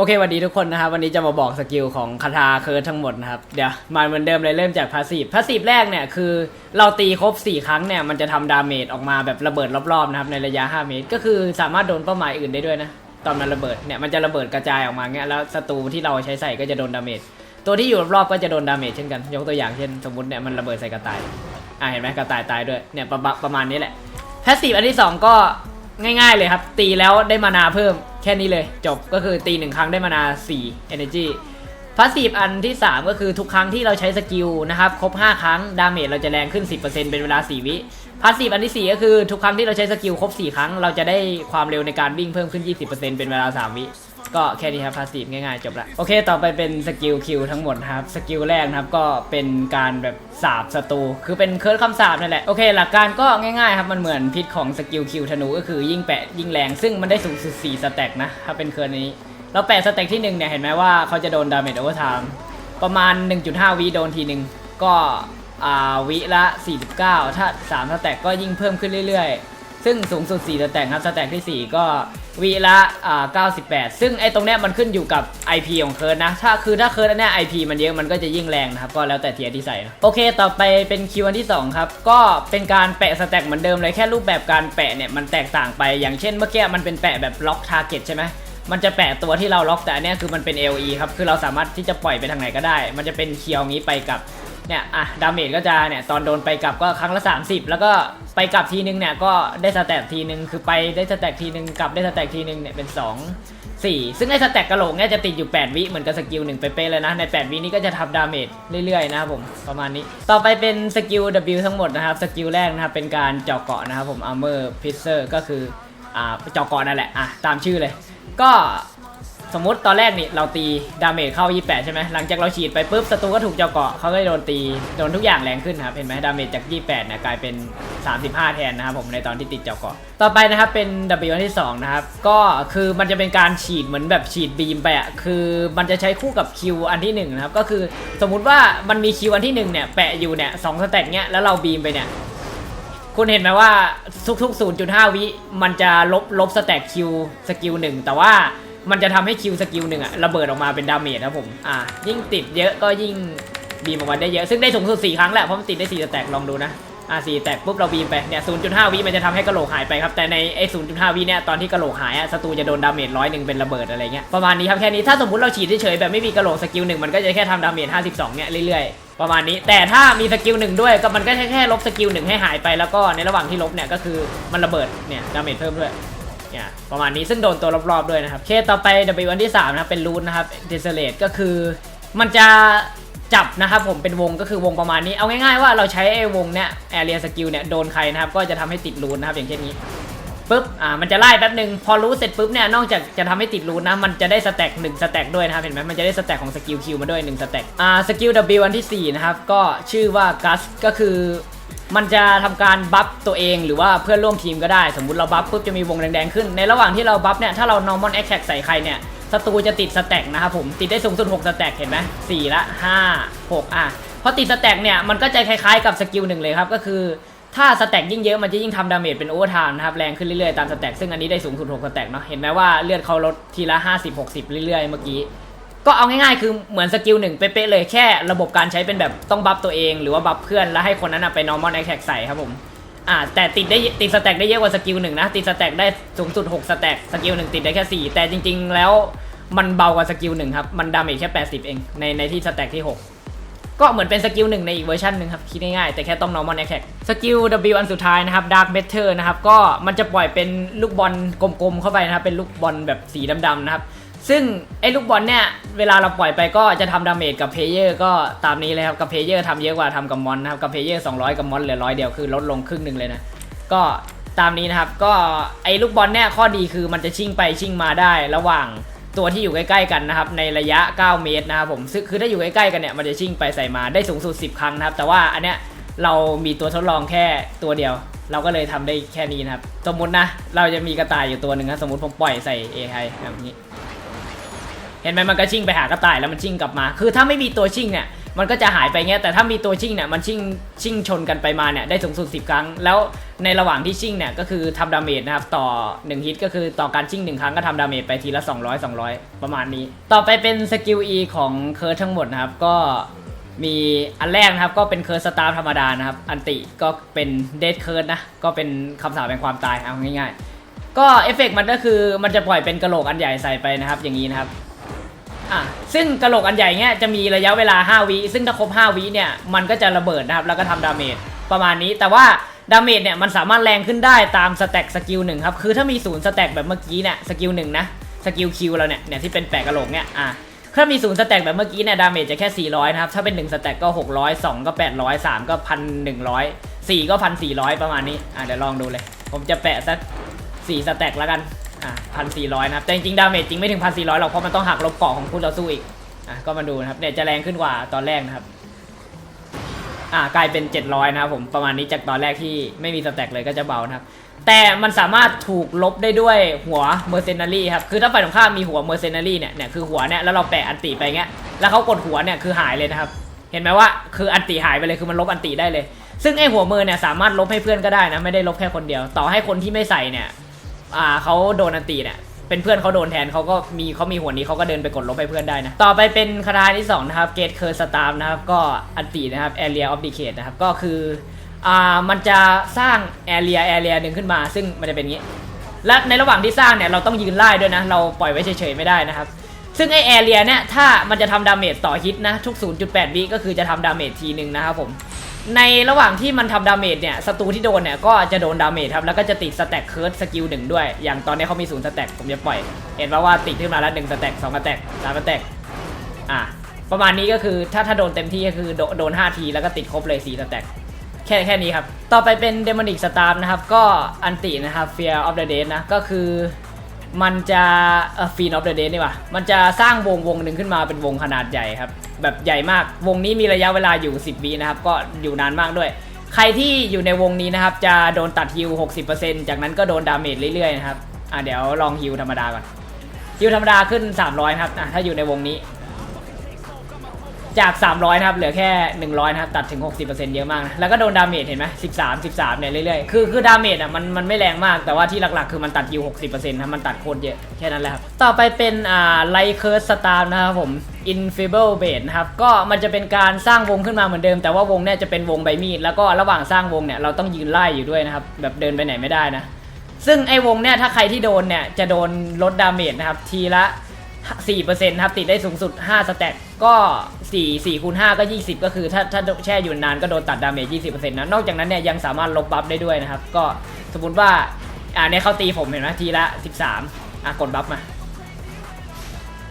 โอเควัสดีทุกคนนะครับ วันนี้จะมาบอกสกิลของคาถาเคิร์ดทั้งหมดนะครับ เดี๋ยวมาเหมือนเดิมเลยเริ่มจากพาสีฟพาสีฟแรกเนี่ยคือเราตีครบ 4 ครั้งเนี่ยมันจะทำดาเมจออกมาแบบระเบิดรอบๆนะครับในระยะ 5 เมตร ก็คือสามารถโดนเป้าหมายอื่นได้ด้วยนะ ตอนมันระเบิดเนี่ยมันจะระเบิดกระจายออกมาเงี้ยแล้วศัตรูที่เราใช้ใส่ก็จะโดนดาเมจตัวที่อยู่รอบๆก็จะโดนดาเมจเช่นกันยกตัวอย่างเช่นสมมติเนี่ยมันระเบิดใส่กระต่ายอะเห็นไหมกระต่ายตายด้วยเนี่ยประมาณประมาณนี้แหละพาสีฟอันที่สองก็ ง่าย ๆเลยครับ ตีแล้วได้มานาเพิ่มแค่นี้เลย จบก็คือตีหนึ่งครั้งได้มานา 4 energy พาสซีฟอันที่ 3 ก็คือทุกครั้งที่เราใช้สกิลนะครับครบ 5 ครั้งดาเมจเราจะแรงขึ้น 10%เป็นเวลา 4 วิพาสซีฟอันที่ 4 ก็คือทุกครั้งที่เราใช้สกิลครบ 4 ครั้ง เราจะได้ความเร็วในการวิ่งเพิ่มขึ้น 20%เป็นเวลา 3 วิ ก็แค่นี้ครับพาสซีฟง่ายๆจบละโอเค ต่อไปเป็นสกิลคิวทั้งหมดครับสกิลแรกนะครับก็เป็นการแบบสาบศัตรูคือเป็นเคิร์ดคำสาบนั่นแหละโอเค หลักการก็ง่ายๆครับมันเหมือนพิษของสกิลคิวธนูก็คือยิ่งแปะยิ่งแรง ซึ่งมันได้สูงสุด4สแต็กนะถ้าเป็นเคิร์ดนี้เราแปะสเต็กที่หนึ่งเนี่ยเห็นไหมว่าเขาจะโดนดาเมจโอเวอร์ไทม์ประมาณ 1.5 วิโดนทีหนึ่งก็อ่าวิละ 49 ถ้า3สแต็กก็ยิ่งเพิ่มขึ้นเรื่อยๆ ซึ่งสูงสุด4สแต็กครับสแต็กที่ 4 ก็วิละอ่า98 ซึ่งไอ้ตรงเนี้ยมันขึ้นอยู่กับ IP ของเคิร์ดนะ ถ้าคือถ้าเคิร์ดอันเนี้ย IP มันเยอะมันก็จะยิ่งแรงนะครับ ก็แล้วแต่เทียร์ที่ใส่นะโอเค ต่อไปเป็นคิวอันที่ 2 ครับ ก็เป็นการแปะสแต็กเหมือนเดิมเลยแค่รูปแบบการแปะเนี่ยมันแตกต่างไปอย่างเช่นเมื่อกี้มันเป็นแปะแบบล็อกทาร์เก็ตใช่ไหมมันจะแปะตัวที่เราล็อกแต่อันเนี้ยคือมันเป็น LE ครับ คือเราสามารถที่จะปล่อยไปทางไหนก็ได้ มันจะเป็นเคียวงี้ไปกับ เนี่ยอะดาเมจก็จะเนี่ยตอนโดนไปกลับก็ครั้งละ 30 แล้วก็ไปกลับทีนึงเนี่ยก็ได้สแต็กทีนึงคือไปได้สแต็กทีนึงกลับได้สแต็กทีนึงเนี่ยเป็น 2 4 ซึ่งไอ้สแต็กกระโหลกเนี่ยจะติดอยู่ 8 วิเหมือนกับสกิลหนึ่งเป๊ะๆเลยนะ ใน 8 วินี้ก็จะทำดาเมจเรื่อยๆนะครับผมประมาณนี้ ต่อไปเป็นสกิล W ทั้งหมดนะครับสกิลแรกนะครับเป็นการเจาะเกาะนะครับผม Armor Piercer ก็คืออ่าเจาะเกาะนั่นแหละอะตามชื่อเลย ก็ สมมติตอนแรกนี่เราตีดาเมจเข้า 28 ใช่ไหมหลังจากเราฉีดไปปุ๊บศัตรูก็ถูกเจาะเกาะเขาก็โดนตีโดนทุกอย่างแรงขึ้นครับเห็นไหมดาเมจจาก 28เนี่ยกลายเป็น 35 แทนนะครับผมในตอนที่ติดเจาะเกาะต่อไปนะครับเป็น W อันที่2นะครับก็คือมันจะเป็นการฉีดเหมือนแบบฉีดบีมไปอะคือมันจะใช้คู่กับคิวอันที่1นะครับก็คือสมมุติว่ามันมีคิวอันที่1เนี่ยแปะอยู่เนี่ยสองสแต็กเนี้ยแล้วเราบีมไปเนี่ยคุณเห็นไหมว่าทุกๆ 0.5 วิมันจะลบลบสแต็กคิวสกิลหนึ่งแต่ว่า มันจะทำให้คิวสกิลหนึ่งอะระเบิดออกมาเป็นดาเมจครับผม อ่า ยิ่งติดเยอะก็ยิ่งบีมออกมาได้เยอะ ซึ่งได้สูงสุด4ครั้งแหละ เพราะมันติดได้4แตกลองดูนะ อ่า4แตกปุ๊บเราบีมไป เนี่ย0.5วิมันจะทำให้กระโหลกหายไปครับ แต่ในไอ้0.5วิเนี่ย ตอนที่กระโหลกหายอะศัตรูจะโดนดาเมจร้อยหนึ่งเป็นระเบิดอะไรเงี้ย ประมาณนี้ครับแค่นี้ ถ้าสมมติเราฉีดเฉยๆแบบไม่มีกระโหลกสกิลหนึ่งมันก็จะแค่ทำดาเมจ52เนี่ยเรื่อยๆประมาณนี้แต่ถ้ามีสกิลหนึ่งด้วยก็มันก็แค่แค่ลบสกิลหนึ่งให้หายไปแล้วก็ในระหว่างที่ลบเนี่ยก็คือมันระเบิดเนี่ยดาเมจเพิ่มด้วย เนี่ยประมาณนี้ซึ่งโดนตัวรอบๆด้วยนะครับเคต่อไป W อันที่3นะครับเป็นรูทนะครับ d e s o l a t e ก็คือมันจะจับนะครับผมเป็นวงก็คือวงประมาณนี้เอาง่ายๆว่าเราใช้ไอ้วงเนี่ย area skill เนี่ยโดนใครนะครับก็จะทำให้ติดรูทนะครับอย่างเช่นนี้ปุ๊บอ่ามันจะไล่แป๊บหนึ่งพอรู้เสร็จปุ๊บเนี่ยนอกจากจะทำให้ติดรูทนะมันจะได้สแต็กหนึ่งสแต็กด้วยนะครับเห็นไหมมันจะได้สแต็กของสกิลคิวมาด้วยหนึ่งสแต็กอ่าสกิล W อันที่4นะครับก็ชื่อว่า Gus ก็คือ มันจะทำการบัฟตัวเองหรือว่าเพื่อนร่วมทีมก็ได้ สมมุติเราบัฟปุ๊บจะมีวงแดงๆขึ้น ในระหว่างที่เราบัฟเนี่ยถ้าเรา normal attack ใส่ใครเนี่ยศัตรูจะติดสแต็กนะครับผมติดได้สูงสุด6สแต็กเห็นไหม4ละ5 6อะพอติดสแต็กเนี่ยมันก็จะคล้ายๆกับสกิลหนึ่งเลยครับก็คือถ้าสแต็กยิ่งเยอะมันจะยิ่งทำดาเมจเป็นโอเวอร์ไทม์นะครับแรงขึ้นเรื่อยๆตามสแต็กซึ่งอันนี้ได้สูงสุด6สแต็กเนาะเห็นไหมว่าเลือดเขาลดทีละ 50 60 เรื่อยๆเมื่อกี้ ก็เอาง่ายๆ คือเหมือนสกิลหนึ่งเป๊ะๆเลยแค่ระบบการใช้เป็นแบบต้องบัฟตัวเองหรือว่าบัฟเพื่อนแล้วให้คนนั้นไป normal attack ใส่ครับผมอ่าแต่ติดได้ติดสแต็กได้เยอะกว่าสกิลหนึ่งนะ ติดสแต็กได้สูงสุด 6 สแต็กสกิลหนึ่งติดได้แค่ 4 แต่จริง ๆ แล้วมันเบากว่าสกิลหนึ่งครับ มันดาเมจแค่ 80 เอง ในในที่สแต็กที่ 6 ก็เหมือนเป็นสกิลหนึ่งในอีกเวอร์ชันหนึ่งครับ คิดง่ายๆ แต่แค่ต้อง normal attack สกิล W อันสุดท้ายนะครับ dark matter นะครับ ก็มันจะปล่อยเป็นลูกบอลกลมๆเข้าไปนะครับ เป็นลูกบอลแบบสีดำๆนะครับ ซึ่งไอ้ลูกบอลเนี่ยเวลาเราปล่อยไปก็จะทำดาเมจกับเพลเยอร์ก็ตามนี้เลยครับกับเพลเยอร์ทำเยอะกว่าทำกับมอนนะครับกับเพลเยอร์200 กับมอนเหลือร้อยเดียวคือลดลงครึ่งหนึ่งเลยนะก็ตามนี้นะครับ ก็ไอ้ลูกบอลเนี่ยข้อดีคือมันจะชิ่งไปชิ่งมาได้ระหว่างตัวที่อยู่ใกล้ๆกันนะครับในระยะ 9 เมตรนะครับผมซึ่งคือถ้าอยู่ใกล้ๆกันเนี่ยมันจะชิ่งไปใส่มาได้สูงสุด 10 ครั้งนะครับ แต่ว่าอันเนี้ยเรามีตัวทดลองแค่ตัวเดียว เราก็เลยทำได้แค่นี้นะครับ สมมตินะ เราจะมีกระต่ายอยู่ตัวหนึ่งนะสมมติผมปล่อยใส่เอไฮแบบนี้ เห็นไหมมันก็ชิ่งไปหากระต่ายแล้วมันชิ่งกลับมา คือถ้าไม่มีตัวชิ่งเนี่ยมันก็จะหายไปเงี้ยแต่ถ้ามีตัวชิ่งเนี่ยมันชิ่งชิ่งชนกันไปมาเนี่ยได้สูงสุด 10 ครั้ง แล้วในระหว่างที่ชิ่งเนี่ยก็คือทำดาเมจนะครับต่อ 1 ฮิตก็คือต่อการชิ่งหนึ่งครั้งก็ทำดาเมจไปทีละ 200 200 ประมาณนี้ ต่อไปเป็นสกิล E ของเคิร์ททั้งหมดนะครับก็มีอันแรกนะครับก็เป็นเคิร์สตาร์ธรรมดานะครับ อันติก็เป็นเดดเคิร์นะก็เป็นคำสาปแห่งความตายเอาง่ายๆ ก็เอฟเฟกมันก็คือมันจะปล่อยเป็นกระโหลกอันใหญ่ใส่ไปนะครับอย่างนี้นะครับ อะซึ่งกระโหลกอันใหญ่เนี้ยจะมีระยะเวลา 5 วิ ซึ่งถ้าครบ 5 วิเนี่ยมันก็จะระเบิดนะครับ แล้วก็ทำดาเมจประมาณนี้ แต่ว่าดาเมจเนี่ยมันสามารถแรงขึ้นได้ตามสแต็กสกิลหนึ่งครับ คือถ้ามีศูนย์สแต็กแบบเมื่อกี้เนี่ยสกิลหนึ่งนะ สกิลคิวเราเนี่ยเนี่ยที่เป็นแปะกระโหลกเนี่ยอะถ้ามีศูนย์สแต็กแบบเมื่อกี้เนี่ยดาเมจจะแค่ 400 นะครับ ถ้าเป็น 1 สแต็กก็ 600 2 ก็ 800 3 ก็ 1,100 4 ก็ 1,400 ประมาณนี้ อะเดี๋ยวลองดูเลย ผมจะแปะสัก 4 สแต็กแล้วกัน อะ1,400นะครับ แต่จริงๆ ดาเมจจริงไม่ถึง1,400หรอกเพราะมันต้องหักลบเกาะของคู่ต่อสู้อีก อะก็มาดูนะครับเนี่ยจะแรงขึ้นกว่าตอนแรกนะครับ อ่ากลายเป็น700นะครับผมประมาณนี้จากตอนแรกที่ไม่มีสแต็กเลยก็จะเบานะครับ แต่มันสามารถถูกลบได้ด้วยหัวเมอร์เซนารีครับคือถ้าฝ่ายตรงข้ามมีหัวเมอร์เซนารีเนี่ยเนี่ยคือหัวเนี่ยแล้วเราแปะอันติไปเงี้ยแล้วเขากดหัวเนี่ยคือหายเลยนะครับ เห็นไหมว่าคืออันติหายไปเลยคือมันลบอันติได้เลยซึ่งไอหัวมือเนี่ยสามารถลบให้เพื่อนก็ได้นะไม่ได้ลบแค่คนเดียว ต่อให้คนที่ไม่ใส่เนี่ย อ่าเขาโดนอันติเนี่ยเป็นเพื่อนเขาโดนแทนเขาก็มีเขามีหัวนี้เขาก็เดินไปกดลบให้เพื่อนได้นะ ต่อไปเป็นคาถาที่สองนะครับเกตเคอร์สตาร์นะครับก็อันตินะครับ area of decay นะครับก็คืออ่ามันจะสร้าง area area หนึ่งขึ้นมา ซึ่งมันจะเป็นอย่างนี้ และในระหว่างที่สร้างเนี่ยเราต้องยืนไล่ด้วยนะ เราปล่อยไว้เฉยๆไม่ได้นะครับ ซึ่งไอ area เนี่ยถ้ามันจะทำดาเมจต่อฮิตนะทุก 0.8 วิก็คือจะทำดาเมจทีหนึ่งนะครับผม ในระหว่างที่มันทำดาเมจเนี่ยศัตรูที่โดนเนี่ยก็จะโดนดาเมจครับแล้วก็จะติดสแต็กเคิร์ดสกิลหนึ่งด้วย อย่างตอนนี้เขามีศูนย์สแต็กผมจะปล่อย เห็นว่าว่าติดขึ้นมาแล้วหนึ่งสแต็กสองสแต็กสามสแต็กอะประมาณนี้ก็คือถ้าถ้าโดนเต็มที่ก็คือโดโดน5 ทีแล้วก็ติดครบเลย4สแต็กแค่แค่นี้ครับ ต่อไปเป็นเดมอนิกสตาร์นะครับ ก็อันตินะครับ Fear of the Dead นะ ก็คือมันจะเอ่อฟีนออฟเดอะเดนี่ว่ะมันจะสร้างวงวงหนึ่งขึ้นมาเป็นวงขนาดใหญ่ครับ แบบใหญ่มาก วงนี้มีระยะเวลาอยู่ 10วินะครับ ก็อยู่นานมากด้วย ใครที่อยู่ในวงนี้นะครับ จะโดนตัดฮิล60%จากนั้นก็โดนดาเมจเรื่อยๆนะครับ อะเดี๋ยวลองฮิลธรรมดาก่อน ฮิลธรรมดาขึ้น 300 ครับอะถ้าอยู่ในวงนี้ จาก 300 นะครับ เหลือแค่ 100 นะครับ ตัดถึง 60%เยอะมากนะแล้วก็โดนดาเมจเห็นไหม13 13 เนี่ยเรื่อยๆ คือคือดาเมจอะมันมันไม่แรงมาก แต่ว่าที่หลักๆ คือมันตัดยิว60%นะมันตัดโคตรเยอะ แค่นั้นแหละครับ ต่อไปเป็นอ่าไลเคิร์สตาร์นะครับผม Infable Base นะครับ ก็มันจะเป็นการสร้างวงขึ้นมาเหมือนเดิม แต่ว่าวงเนี่ยจะเป็นวงใบมีด แล้วก็ระหว่างสร้างวงเนี่ยเราต้องยืนไล่อยู่ด้วยนะครับ แบบเดินไปไหนไม่ได้นะ ซึ่งไอ้วงเนี่ยถ้าใครที่โดนเนี่ยจะโดนลดดาเมจนะครับ ทีละ4%ครับ ติดได้สูงสุด 5 สแต็กก็4 4คูณ5ก็ 20 ก็คือถ้าถ้าแช่อยู่นานก็โดนตัดดาเมจ 20%นะ นอกจากนั้นเนี่ยยังสามารถลบบัฟได้ด้วยนะครับ ก็สมมติว่าอ่าเนี่ยเขาตีผมเห็นไหมทีละ 13อะกดบัฟมา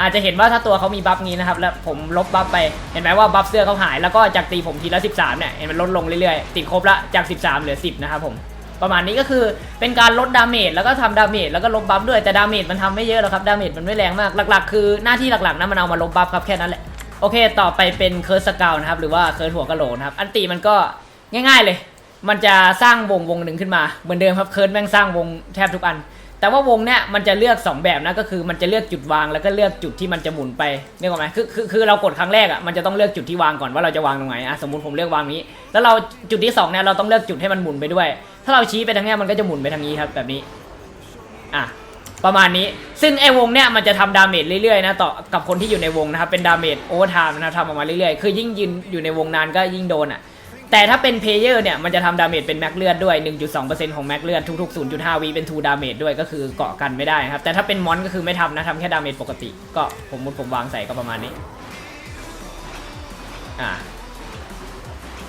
อาจจะเห็นว่าถ้าตัวเขามีบัฟงี้นะครับแล้วผมลบบัฟไปเห็นไหมว่าบัฟเสื้อเขาหายแล้วก็จากตีผมทีละ 13เนี่ยเห็นมันลดลงเรื่อยๆติดครบละจาก 13 เหลือ 10 นะครับผมประมาณนี้ก็คือเป็นการลดดาเมจแล้วก็ทำดาเมจแล้วก็ลบบัฟด้วยแต่ดาเมจมันทำไม่เยอะหรอกครับดาเมจมันไม่แรงมากหลัก ๆ คือหน้าที่หลักๆนะมันเอามาลบบัฟครับแค่นั้นแหละโอเค ต่อไปเป็นเคิร์สเกลนะครับหรือว่าเคิร์สหัวกะโหลกนะครับอันตีมันก็ง่าย ๆเลย มันจะสร้างวงวงหนึ่งขึ้นมาเหมือนเดิมครับเคิร์สแม่งสร้างวงแทบทุกอัน แต่ว่าวงเนี้ยมันจะเลือก 2 แบบนะก็คือมันจะเลือกจุดวางแล้วก็เลือกจุดที่มันจะหมุนไปเรียกว่าไหมคือคือคือเรากดครั้งแรกอะมันจะต้องเลือกจุดที่วางก่อนว่าเราจะวางตรงไหนอะสมมติผมเลือกวางนี้ แล้วเราจุดที่สองเนี่ยเราต้องเลือกจุดให้มันหมุนไปด้วย ถ้าเราชี้ไปทางเนี้ยมันก็จะหมุนไปทางนี้ครับแบบนี้อะประมาณนี้ ซึ่งไอ้วงเนี่ยมันจะทำดาเมจเรื่อยๆนะต่อกับคนที่อยู่ในวงนะครับเป็นดาเมจโอเวอร์ไทม์นะครับทำออกมาเรื่อยๆคือยิ่งยืนอยู่ในวงนานก็ยิ่งโดนอะ แต่ถ้าเป็นเพลเยอร์เนี่ย มันจะทำดาเมจเป็นแม็กเลือดด้วย 1.2%ของแม็กเลือดทุกๆ 0.5วิเป็นทูดาเมจด้วยก็คือเกาะกันไม่ได้ครับ แต่ถ้าเป็นมอนก็คือไม่ทำนะทำแค่ดาเมจปกติ ก็ผมมุดผมวางใส่ก็ประมาณนี้ อ่า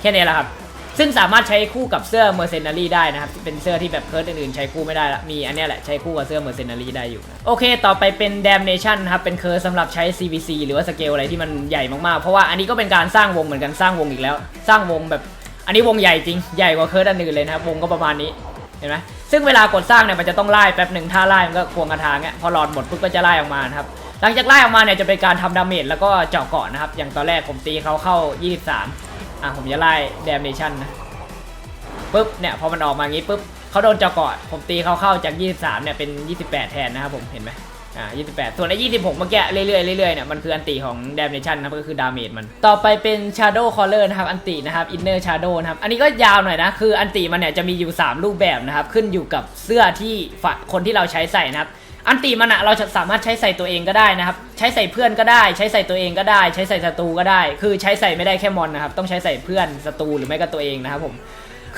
แค่นี้แหละครับ ซึ่งสามารถใช้คู่กับเสื้อเมอร์เซนารีได้นะครับเป็นเสื้อที่แบบเคิร์ดอื่นๆใช้คู่ไม่ได้ละมีอันเนี้ยแหละใช้คู่กับเสื้อเมอร์เซนารีได้อยู่โอเค ต่อไปเป็น Damnation ครับเป็นเคิร์ดสำหรับใช้ CVC หรือว่าสเกลอะไรที่มันใหญ่มากๆ เพราะว่าอันนี้ก็เป็นการสร้างวงเหมือนกันสร้างวงอีกแล้ว สร้างวงแบบอันนี้วงใหญ่จริงใหญ่กว่าเคิร์ดอันอื่นเลยนะครับวงก็ประมาณนี้เห็นไหมซึ่งเวลากดสร้างเนี่ยมันจะต้องไล่แป๊บหนึ่งถ้าไล่มันก็ควงกระทางเนี่ยพอหลอดหมดปุ๊บก็จะไล่ออกมานะครับหลังจากไล่ออกมาเนี่ยจะเป็นการทำดาเมจแล้วก็เจาะเกาะนะครับอย่างตอนแรกผมตีเขาเข้า 23 อะผมจะไล่ Damnation นะปุ๊บเนี่ยพอมันออกมางี้ปุ๊บเขาโดนเจาะกาะผมตีเขาเข้าจาก 23เนี่ยเป็น 28 แทนนะครับผมเห็นไหมอ่า28 ส่วนไอ้26 เมื่อกี้เรื่อยๆเรื่อยๆเนี่ยมันคืออันติของ damnation นะครับก็คือดาเมจมัน ต่อไปเป็น shadow caller นะครับอันตินะครับ inner shadow นะครับ อันนี้ก็ยาวหน่อยนะ คืออันติมันเนี่ยจะมีอยู่ 3 รูปแบบนะครับ ขึ้นอยู่กับเสื้อที่ฝ่ายคนที่เราใช้ใส่นะครับ อันติมันอะเราจะสามารถใช้ใส่ตัวเองก็ได้นะครับ ใช้ใส่เพื่อนก็ได้ ใช้ใส่ตัวเองก็ได้ ใช้ใส่ศัตรูก็ได้ คือใช้ใส่ไม่ได้แค่มอนนะครับ ต้องใช้ใส่เพื่อนศัตรูหรือไม่ก็ตัวเองนะครับผม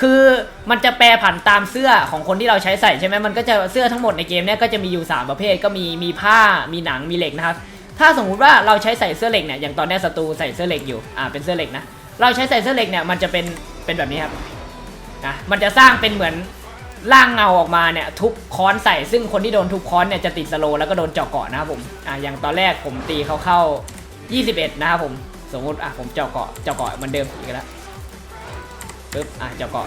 คือมันจะแปรผันตามเสื้อของคนที่เราใช้ใส่ใช่ไหมมันก็จะเสื้อทั้งหมดในเกมเนี้ยก็จะมีอยู่ 3 ประเภทก็มีมีผ้ามีหนังมีเหล็กนะครับ ถ้าสมมุติว่าเราใช้ใส่เสื้อเหล็กเนี่ยอย่างตอนนี้ศัตรูใส่เสื้อเหล็กอยู่อ่าเป็นเสื้อเหล็กนะเราใช้ใส่เสื้อเหล็กเนี่ยมันจะเป็นเป็นแบบนี้ครับนะมันจะสร้างเป็นเหมือน ร่างเงาออกมาเนี่ยทุบค้อนใส่ ซึ่งคนที่โดนทุบค้อนเนี่ยจะติดสโลแล้วก็โดนเจาะเกาะนะครับผมอะอย่างตอนแรกผมตีเขาเข้า 21 นะครับผมสมมติอะผมเจาะเกาะเจาะเกาะเหมือนเดิมอีกแล้วปึ๊บอะเจาะเกาะ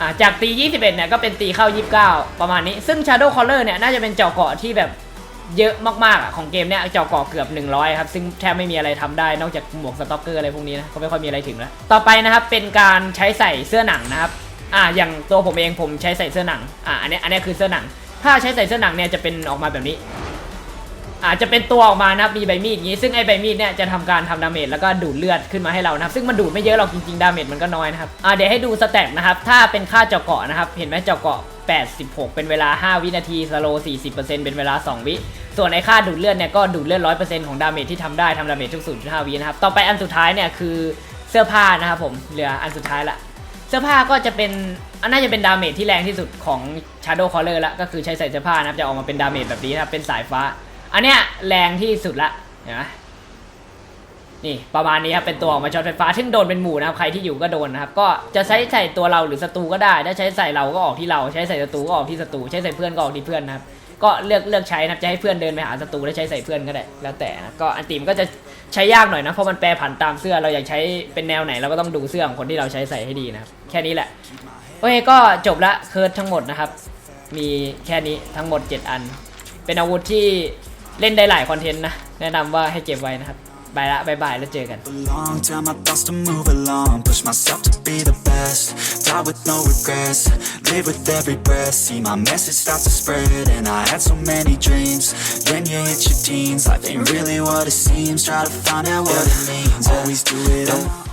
อะจากตี 21 เนี่ยก็เป็นตีเข้า 29 ประมาณนี้ ซึ่ง Shadow Caller เนี่ยน่าจะเป็นเจาะเกาะที่แบบเยอะมากๆอะของเกมเนี่ยเจาะเกาะเกือบ 100 ครับ ซึ่งแทบไม่มีอะไรทำได้นอกจากหมวกสต็อกเกอร์อะไรพวกนี้นะก็ไม่ค่อยมีอะไรถึงแล้ว ต่อไปนะครับเป็นการใช้ใส่เสื้อหนังนะครับ อ่าอย่างตัวผมเองผมใช้ใส่เสื้อหนังอ่าอันนี้อันนี้คือเสื้อหนัง ถ้าใช้ใส่เสื้อหนังเนี่ยจะเป็นออกมาแบบนี้อาจจะเป็นตัวออกมานะครับมีใบมีดอย่างนี้ ซึ่งไอ้ใบมีดเนี่ยจะทำการทำดาเมจแล้วก็ดูดเลือดขึ้นมาให้เรานะครับ ซึ่งมันดูดไม่เยอะหรอกจริงๆ ดาเมจมันก็น้อยนะครับอ่าเดี๋ยวให้ดูสแต็กนะครับ ถ้าเป็นค่าเจาะเกาะนะครับ เห็นไหมเจาะเกาะ 86 เป็นเวลา 5 วินาทีสโล40%เป็นเวลา 2 วิ ส่วนไอ้ค่าดูดเลือดเนี่ยก็ดูดเลือด 100%ของดาเมจที่ทำได้ทำดาเมจทุก 0.5 วินะครับ ต่อไปอันสุดท้ายเนี่ยคือเสื้อผ้านะครับผม เหลืออันสุดท้ายละ เสื้อผ้าก็จะเป็นอันน่าจะเป็นดาเมจที่แรงที่สุดของ Shadow Caller ละก็คือใช้ใส่เสื้อผ้านะครับจะออกมาเป็นดาเมจแบบนี้นะครับเป็นสายฟ้า อันเนี้ยแรงที่สุดละเห็นไหมนี่ประมาณนี้ครับเป็นตัวออกมาช็อตไฟฟ้าซึ่งโดนเป็นหมู่นะครับใครที่อยู่ก็โดนนะครับก็จะใช้ใส่ตัวเราหรือศัตรูก็ได้ ถ้าใช้ใส่เราก็ออกที่เรา ใช้ใส่ศัตรูก็ออกที่ศัตรูใช้ใส่เพื่อนก็ออกที่เพื่อนนะครับก็เลือกเลือกใช้นะครับจะให้เพื่อนเดินไปหาศัตรูแล้วใช้ใส่เพื่อนก็ได้แล้วแต่นะก็อันติมก็จะ ใช้ยากหน่อยนะเพราะมันแปรผันตามเสื้อเราอยากใช้เป็นแนวไหนเราก็ต้องดูเสื้อของคนที่เราใช้ใส่ให้ดีนะครับแค่นี้แหละโอเคก็จบละเคิร์ดทั้งหมดนะครับ มีแค่นี้ทั้งหมด 7 อัน เป็นอาวุธที่เล่นได้หลายคอนเทนต์นะ แนะนำว่าให้เก็บไว้นะครับบายละบายบายแล้วเจอกัน Die with no regrets. Live with every breath. See my message start to spread And I had so many dreams. Then you hit your teens. Life ain't really what it seems. Try to find out what it means. Always do it up